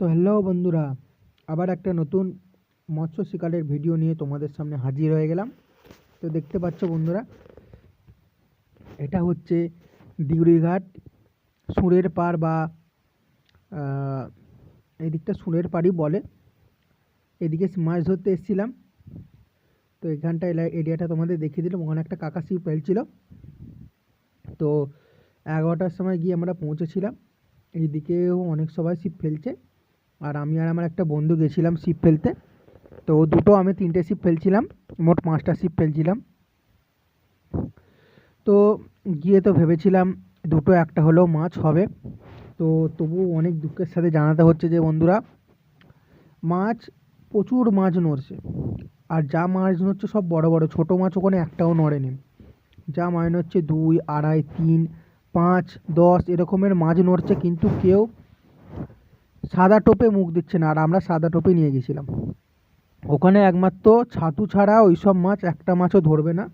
তো হ্যালো বন্ধুরা, আবার একটা নতুন মৎস্য শিকারের ভিডিও নিয়ে তোমাদের সামনে হাজির হয়ে গেলাম। তো দেখতে পাচ্ছ বন্ধুরা, এটা হচ্ছে দিউড়িঘাট সুরের পাড় বা এই দিকটা সুরের পাড়ই বলে। এদিকে মাছ ধরতে এসেছিলাম। তো এখানটা এরিয়াটা তোমাদের দেখিয়ে দিলাম। ওখানে একটা কাকা শিপ ফেলছিল তো এগারোটার সময় গিয়ে আমরা পৌঁছেছিলাম। এইদিকেও অনেক সবাই ছিপ ফেলছে। আর আমি আর আমার একটা বন্ধু গেছিলাম ছিপ ফেলতে। তো দুটো আমি তিনটে ছিপ ফেলছিলাম, মোট পাঁচটা ছিপ ফেলছিলাম। তো গিয়ে তো ভেবেছিলাম দুটো একটা হলেও মাছ হবে। তো তবু অনেক দুঃখের সাথে জানাতে হচ্ছে যে বন্ধুরা, মাছ, প্রচুর মাছ নড়ছে। আর যা মাছ নড়ছে সব বড় বড়, ছোটো মাছ ওখানে একটাও নড়েনি। যা মাছ নড়ছে দুই, আড়াই, তিন, পাঁচ, দশ এরকমের মাছ নড়ছে, কিন্তু কেউ সাদা টোপে মুখ দিচ্ছে না, আর আমরা সাদা টোপে নিয়ে গেছিলাম। ওখানে একমাত্র ছাতু ছাড়া ওই সব মাছ, একটা মাছও ধরবে না,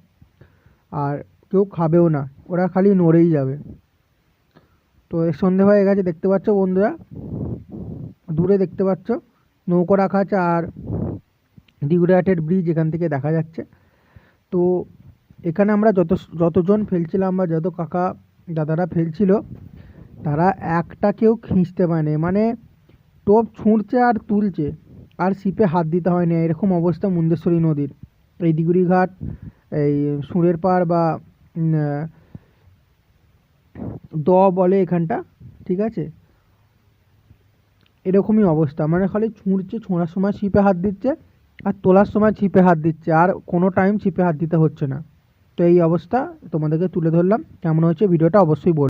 আর কেউ খাবেও না, ওরা খালি নড়েই যাবে। তো সন্ধে হয়ে গেছে, দেখতে পাচ্ছ বন্ধুরা? দূরে দেখতে পাচ্ছ, নৌকো রাখা আছে, আর দিগুড়াহাটের ব্রিজ এখান থেকে দেখা যাচ্ছে। তো এখানে আমরা যত, যতজন ফেলছিলাম বা যত কাকা দাদারা ফেলছিল, তারা একটা কেউ খিঁচতে পারেনি মানে টোপ ছুঁড়ছে আর তুলছে। আর সিপে হাত দিতে হয় না এরকম অবস্থা মুন্দেশ্বরী নদীর। এই দিগুড়ি ঘাট এই সুরের পাড় বা দ বলে এখানটা, ঠিক আছে? এরকমই অবস্থা। মানে খালি ছুঁড়ছে, ছোঁড়ার সময় ছিপে হাত দিচ্ছে আর তোলার সময় ছিপে হাত দিচ্ছে। আর কোনো টাইম ছিপে হাত দিতে হচ্ছে না। তো এই অবস্থা তোমাদেরকে তুলে ধরলাম। কেমন হচ্ছে ভিডিওটা অবশ্যই বল